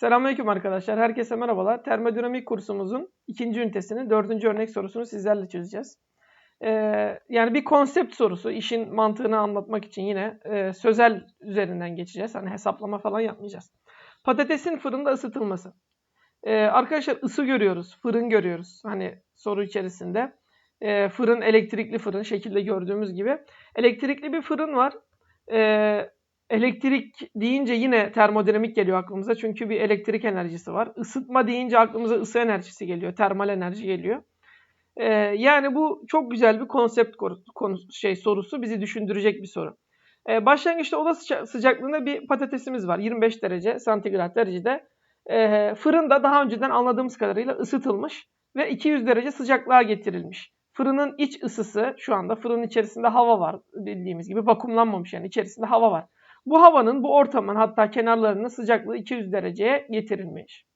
Selamünaleyküm arkadaşlar. Herkese merhabalar. Termodinamik kursumuzun ikinci ünitesinin dördüncü örnek sorusunu sizlerle çözeceğiz. Ee, yani bir konsept sorusu. işin mantığını anlatmak için yine e, sözel üzerinden geçeceğiz. Hani hesaplama falan yapmayacağız. Patatesin fırında ısıtılması. Ee, arkadaşlar ısı görüyoruz. Fırın görüyoruz. Hani soru içerisinde. Ee, fırın elektrikli fırın şekilde gördüğümüz gibi. Elektrikli bir fırın var. Ee, Elektrik deyince yine termodinamik geliyor aklımıza çünkü bir elektrik enerjisi var. Isıtma deyince aklımıza ısı enerjisi geliyor, termal enerji geliyor. Ee, yani bu çok güzel bir konsept konusu, şey sorusu bizi düşündürecek bir soru. Ee, başlangıçta oda sıcaklığında bir patatesimiz var 25 derece santigrat derecede. Ee, fırında daha önceden anladığımız kadarıyla ısıtılmış ve 200 derece sıcaklığa getirilmiş. Fırının iç ısısı şu anda fırının içerisinde hava var bildiğimiz gibi vakumlanmamış yani içerisinde hava var. Bu havanın, bu ortamın hatta kenarlarının sıcaklığı 200 dereceye getirilmiş.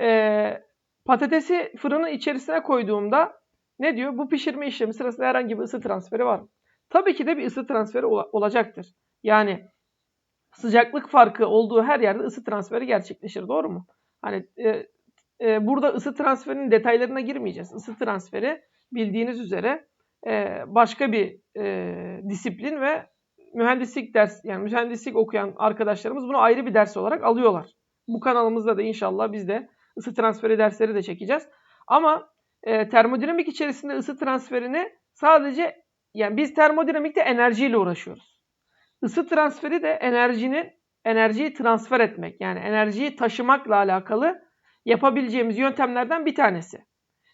Ee, patatesi fırının içerisine koyduğumda ne diyor? Bu pişirme işlemi sırasında herhangi bir ısı transferi var mı? Tabii ki de bir ısı transferi ol- olacaktır. Yani sıcaklık farkı olduğu her yerde ısı transferi gerçekleşir. Doğru mu? Hani e, e, burada ısı transferinin detaylarına girmeyeceğiz. Isı transferi bildiğiniz üzere e, başka bir e, disiplin ve mühendislik ders yani mühendislik okuyan arkadaşlarımız bunu ayrı bir ders olarak alıyorlar. Bu kanalımızda da inşallah biz de ısı transferi dersleri de çekeceğiz. Ama e, termodinamik içerisinde ısı transferini sadece yani biz termodinamikte enerjiyle uğraşıyoruz. Isı transferi de enerjinin enerjiyi transfer etmek yani enerjiyi taşımakla alakalı yapabileceğimiz yöntemlerden bir tanesi.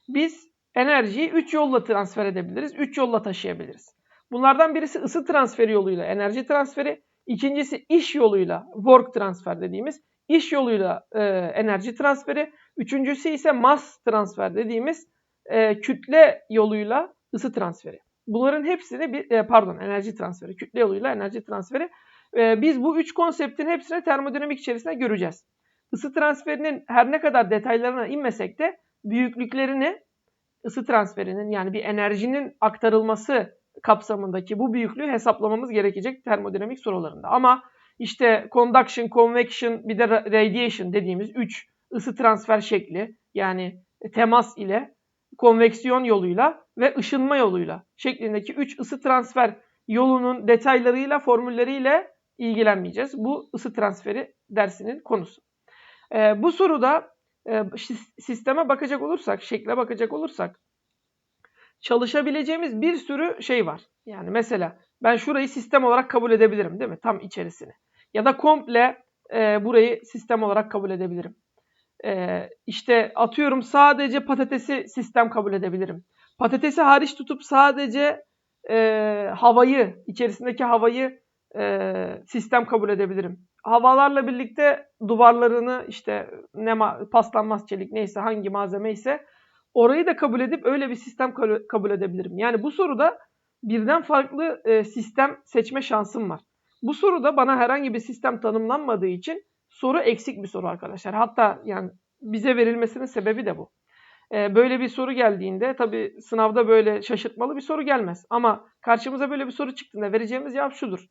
Biz enerjiyi 3 yolla transfer edebiliriz, 3 yolla taşıyabiliriz. Bunlardan birisi ısı transferi yoluyla enerji transferi, ikincisi iş yoluyla work transfer dediğimiz iş yoluyla e, enerji transferi, üçüncüsü ise mass transfer dediğimiz e, kütle yoluyla ısı transferi. Bunların hepsini bir e, pardon enerji transferi, kütle yoluyla enerji transferi. E, biz bu üç konseptin hepsini termodinamik içerisinde göreceğiz. Isı transferinin her ne kadar detaylarına inmesek de büyüklüklerini ısı transferinin yani bir enerjinin aktarılması kapsamındaki bu büyüklüğü hesaplamamız gerekecek termodinamik sorularında. Ama işte conduction, convection bir de radiation dediğimiz 3 ısı transfer şekli yani temas ile konveksiyon yoluyla ve ışınma yoluyla şeklindeki 3 ısı transfer yolunun detaylarıyla, formülleriyle ilgilenmeyeceğiz. Bu ısı transferi dersinin konusu. Ee, bu soruda e, sisteme bakacak olursak, şekle bakacak olursak çalışabileceğimiz bir sürü şey var. Yani mesela ben şurayı sistem olarak kabul edebilirim değil mi? Tam içerisini. Ya da komple e, burayı sistem olarak kabul edebilirim. E, işte atıyorum sadece patatesi sistem kabul edebilirim. Patatesi hariç tutup sadece e, havayı, içerisindeki havayı e, sistem kabul edebilirim. Havalarla birlikte duvarlarını işte ne paslanmaz çelik neyse hangi malzeme ise Orayı da kabul edip öyle bir sistem kabul edebilirim. Yani bu soruda birden farklı e, sistem seçme şansım var. Bu soruda bana herhangi bir sistem tanımlanmadığı için soru eksik bir soru arkadaşlar. Hatta yani bize verilmesinin sebebi de bu. E, böyle bir soru geldiğinde tabi sınavda böyle şaşırtmalı bir soru gelmez. Ama karşımıza böyle bir soru çıktığında vereceğimiz cevap şudur.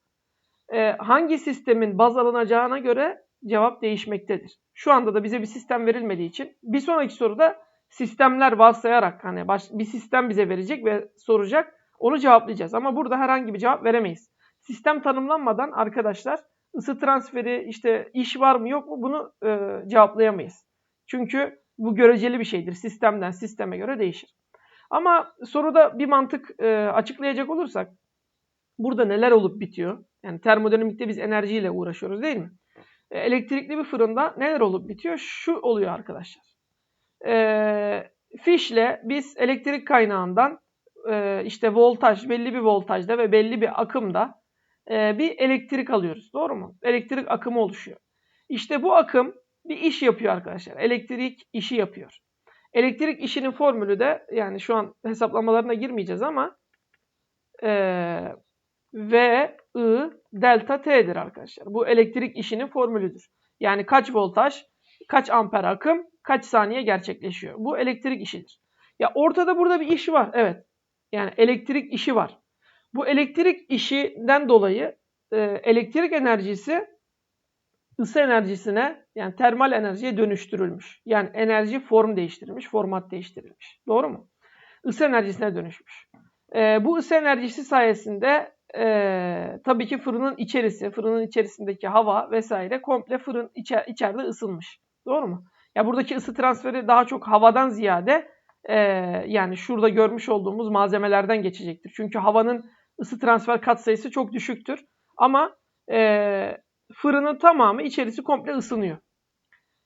E, hangi sistemin baz alınacağına göre cevap değişmektedir. Şu anda da bize bir sistem verilmediği için bir sonraki soruda sistemler varsayarak hani baş, bir sistem bize verecek ve soracak. Onu cevaplayacağız. Ama burada herhangi bir cevap veremeyiz. Sistem tanımlanmadan arkadaşlar ısı transferi işte iş var mı yok mu bunu e, cevaplayamayız. Çünkü bu göreceli bir şeydir. Sistemden sisteme göre değişir. Ama soruda bir mantık e, açıklayacak olursak burada neler olup bitiyor? Yani termodinamikte biz enerjiyle uğraşıyoruz değil mi? E, elektrikli bir fırında neler olup bitiyor? Şu oluyor arkadaşlar e, fişle biz elektrik kaynağından e, işte voltaj belli bir voltajda ve belli bir akımda e, bir elektrik alıyoruz. Doğru mu? Elektrik akımı oluşuyor. İşte bu akım bir iş yapıyor arkadaşlar. Elektrik işi yapıyor. Elektrik işinin formülü de yani şu an hesaplamalarına girmeyeceğiz ama e, V, I, delta T'dir arkadaşlar. Bu elektrik işinin formülüdür. Yani kaç voltaj, kaç amper akım, kaç saniye gerçekleşiyor. Bu elektrik işidir. Ya ortada burada bir iş var. Evet. Yani elektrik işi var. Bu elektrik işinden dolayı e, elektrik enerjisi ısı enerjisine yani termal enerjiye dönüştürülmüş. Yani enerji form değiştirilmiş, format değiştirilmiş. Doğru mu? Isı enerjisine dönüşmüş. Ee, bu ısı enerjisi sayesinde e, tabii ki fırının içerisi, fırının içerisindeki hava vesaire komple fırın içer, içeride ısınmış. Doğru mu? Ya buradaki ısı transferi daha çok havadan ziyade e, yani şurada görmüş olduğumuz malzemelerden geçecektir. Çünkü havanın ısı transfer katsayısı çok düşüktür. Ama e, fırının tamamı içerisi komple ısınıyor.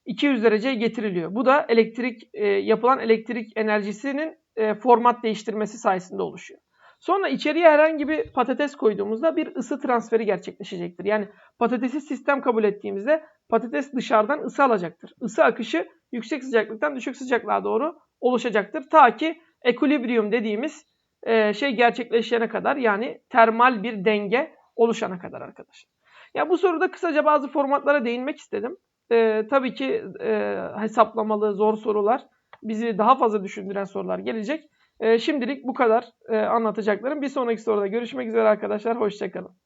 200 dereceye getiriliyor. Bu da elektrik e, yapılan elektrik enerjisinin e, format değiştirmesi sayesinde oluşuyor. Sonra içeriye herhangi bir patates koyduğumuzda bir ısı transferi gerçekleşecektir. Yani patatesi sistem kabul ettiğimizde patates dışarıdan ısı alacaktır. Isı akışı yüksek sıcaklıktan düşük sıcaklığa doğru oluşacaktır. Ta ki ekilibrium dediğimiz e, şey gerçekleşene kadar yani termal bir denge oluşana kadar arkadaşlar. Ya bu soruda kısaca bazı formatlara değinmek istedim. E, tabii ki e, hesaplamalı zor sorular bizi daha fazla düşündüren sorular gelecek. E, şimdilik bu kadar e, anlatacaklarım. Bir sonraki soruda görüşmek üzere arkadaşlar. Hoşçakalın.